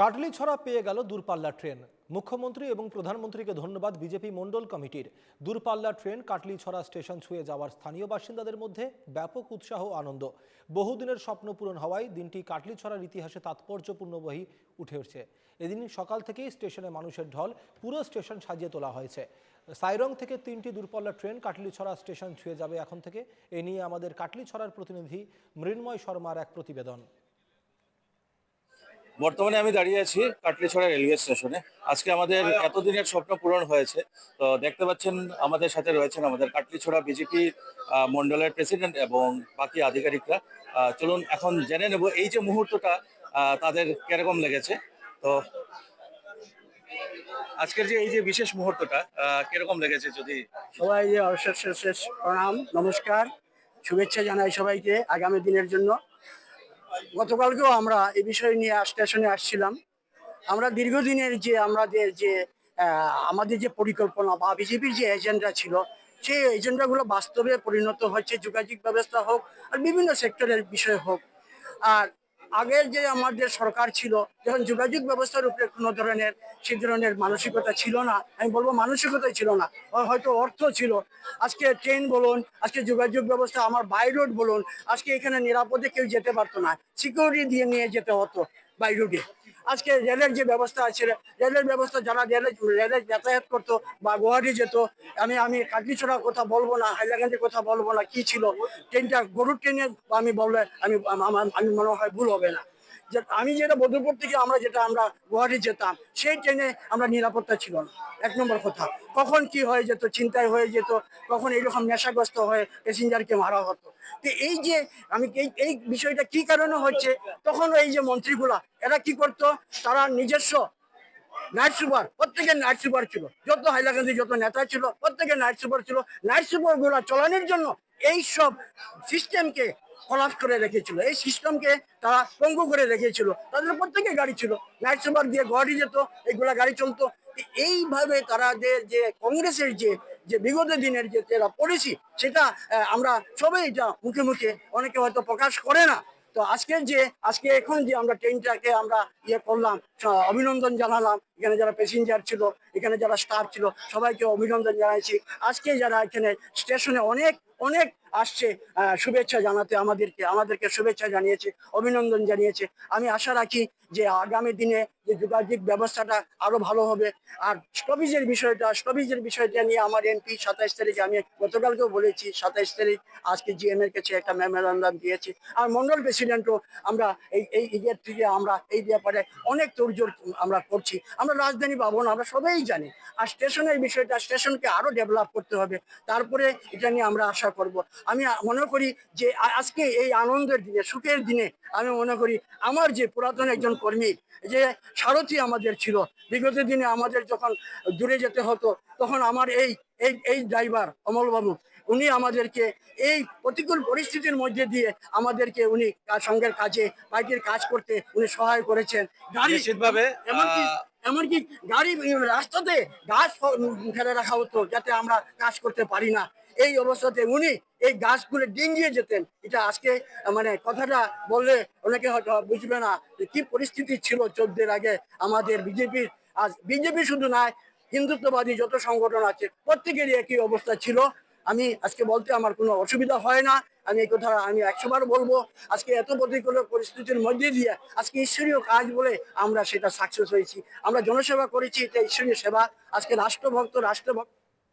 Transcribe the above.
কাটলি ছড়া পেয়ে গেল দূরপাল্লার ট্রেন। মুখ্যমন্ত্রী এবং প্রধানমন্ত্রীকে ধন্যবাদ বিজেপি মণ্ডল কমিটির। দূরপাল্লার ট্রেন কাটলি ছড়া স্টেশন ছুঁয়ে যাওয়ার স্থানীয় বাসিন্দাদের মধ্যে ব্যাপক উৎসাহ আনন্দ। বহুদিনের স্বপ্ন পূরণ হওয়ায় দিনটি কাটলি ছড়ার ইতিহাসে তাৎপর্যপূর্ণ বহি উঠে উঠছে। এদিন সকাল থেকেই স্টেশনে মানুষের ঢল পুরো স্টেশন সাজিয়ে তোলা হয়েছে। সাইরং থেকে তিনটি দূরপাল্লার ট্রেন কাটলিছড়া স্টেশন ছুঁয়ে যাবে এখন থেকে। এ নিয়ে আমাদের কাটলিছড়ার প্রতিনিধি মৃন্ময় শর্মার এক প্রতিবেদন। বর্তমানে আমি দাঁড়িয়ে আছি কাটলিছড়া রেলওয়ে স্টেশনে। আজকে আমাদের এতদিনের স্বপ্ন পূরণ হয়েছে। তো দেখতে পাচ্ছেন আমাদের সাথে রয়েছেন আমাদের কাটলিছড়া বিজেপি মন্ডলের প্রেসিডেন্ট এবং বাকি আধিকারিকরা। চলুন এখন জেনে নেব এই যে মুহূর্তটা তাদের কীরকম লেগেছে। তো আজকের যে এই যে বিশেষ মুহূর্তটা কীরকম লেগেছে যদি? সবাই যে অশেষ শেষ প্রণাম নমস্কার শুভেচ্ছা জানাই সবাইকে আগামী দিনের জন্য। গতকালকেও আমরা এ বিষয় নিয়ে স্টেশনে আসছিলাম। আমরা দীর্ঘদিনের যে আমাদের যে আমাদের যে পরিকল্পনা বা বিজেপির যে এজেন্ডা ছিল, সেই এজেন্ডাগুলো বাস্তবে পরিণত হচ্ছে, যোগাযোগ ব্যবস্থা হোক আর বিভিন্ন সেক্টরের বিষয় হোক। আর আগের যে আমাদের সরকার ছিল, যখন যোগাযোগ ব্যবস্থার উপরে কোনো ধরনের সেই ধরনের মানসিকতা ছিল না। আমি বলব মানসিকতাই ছিল না। হয়তো অর্থ ছিল। আজকে ট্রেন বলুন, আজকে যোগাযোগ ব্যবস্থা, আমার বাই রোড বলুন, আজকে এখানে নিরাপদে কেউ যেতে পারতো না। সিকিউরিটি দিয়ে নিয়ে যেতে হতো বাই রোডে। আজকে রেলের যে ব্যবস্থা আছে, রেলের ব্যবস্থা যারা রেলে রেলে যাতায়াত করতো বা গুয়াহাটি যেত, আমি আমি কাটলিছড়ার কথা বলব না, হাইলাকান্দির কথা বলব না, কি ছিল। ট্রেনটা, গরুর ট্রেনে আমি বললে, আমি, আমার, আমি মনে হয় ভুল হবে না। যে আমি যেটা বদরপুর থেকে আমরা যেটা আমরা গুয়াহাটি যেতাম, সেই ট্রেনে আমরা নিরাপত্তা ছিল না। এক নম্বর কথা, কখন কি হয়ে যেত চিন্তায় হয়ে যেত, কখন এইরকম নেশাগ্রস্ত হয়ে প্যাসেঞ্জারকে মারা হতো। তো এই যে আমি এই এই বিষয়টা কি কারণে হচ্ছে, তখন এই যে মন্ত্রীগুলা, এরা কি করতো, তারা নিজস্ব নাইট সুপার, প্রত্যেকের নাইট সুপার ছিল। যত হাইলাকান্দি যত নেতা ছিল, প্রত্যেকের নাইট সুপার ছিল। নাইট সুপারগুলা চালানোর জন্য এই সব সিস্টেমকে কলাপ করে রেখেছিল। এই সিস্টেমকে তারা পঙ্গু করে রেখেছিল। তাদের প্রত্যেকে গাড়ি ছিল। নাইট সুপার দিয়ে গুয়াহাটি যেত, এইগুলা গাড়ি চলতো। এইভাবে তারা যে যে কংগ্রেসের যে যে বিগত দিনের যে তেরা পলিসি, সেটা আমরা সবাই এটা মুখে মুখে অনেকে হয়তো প্রকাশ করে না। তো আজকে যে, আজকে এখন যে আমরা ট্রেনটাকে আমরা ইয়ে করলাম অভিনন্দন জানালাম। এখানে যারা প্যাসেঞ্জার ছিল, এখানে যারা স্টাফ ছিল, সবাইকে অভিনন্দন জানাইছি। আজকে যারা এখানে স্টেশনে অনেক অনেক আসছে শুভেচ্ছা জানাতে আমাদেরকে আমাদেরকে শুভেচ্ছা জানিয়েছে, অভিনন্দন জানিয়েছে। আমি আশা রাখি যে আগামী দিনে যে যোগাযোগ ব্যবস্থাটা আরও ভালো হবে। আর স্টপেজের বিষয়টা স্টপেজের বিষয়টা নিয়ে আমার এমপি সাতাইশ তারিখে আমি গতকালকেও বলেছি, সাতাইশ তারিখ আজকে জিএম এর কাছে একটা মেমোরান্ডাম দিয়েছি। আর মন্ডল প্রেসিডেন্টও আমরা এই এই ইয়ের থেকে আমরা এই ব্যাপারে অনেক তোড়জোড় আমরা করছি। আমরা রাজধানী পাবো না, আমরা সবাই জানি। আর স্টেশনের বিষয়টা, স্টেশনকে আরও ডেভেলপ করতে হবে। তারপরে এটা নিয়ে আমরা আশা করব। আমি মনে করি যে আজকে এই আনন্দের দিনে সুখের দিনে আমি মনে করি আমার যে পুরাতন একজন কর্মী যে সারথি আমাদের ছিল বিগত দিনে আমাদের যখন দূরে যেতে হতো তখন আমার এই এই এই ড্রাইভার অমলবাবু উনি আমাদেরকে এই প্রতিকূল পরিস্থিতির মধ্যে দিয়ে আমাদেরকে উনি সঙ্গের কাজে বাইকের কাজ করতে উনি সহায় করেছেন। গাড়ি নিশ্চিতভাবে, এমনকি এমনকি গাড়ি রাস্তাতে গাছ ফেলে রাখা হতো যাতে আমরা কাজ করতে পারি না। এই অবস্থাতে উনি এই গাছগুলো ডিঙ্গিয়ে যেতেন। এটা আজকে মানে কথাটা বললে অনেকে হয়তো বুঝবে না যে কি পরিস্থিতি ছিল চোদ্দের আগে আমাদের বিজেপির আজ বিজেপি শুধু নয়, হিন্দুত্ববাদী যত সংগঠন আছে, প্রত্যেকেরই একই অবস্থা ছিল। আমি আজকে বলতে আমার কোনো অসুবিধা হয় না। আমি এই কথা আমি একশোবার বলব, আজকে এত প্রতিকূল পরিস্থিতির মধ্যে দিয়ে আজকে ঈশ্বরীয় কাজ বলে আমরা সেটা সাকসেস হয়েছি। আমরা জনসেবা করেছি, এটা ঈশ্বরীয় সেবা। আজকে রাষ্ট্রভক্ত রাষ্ট্রভক্ত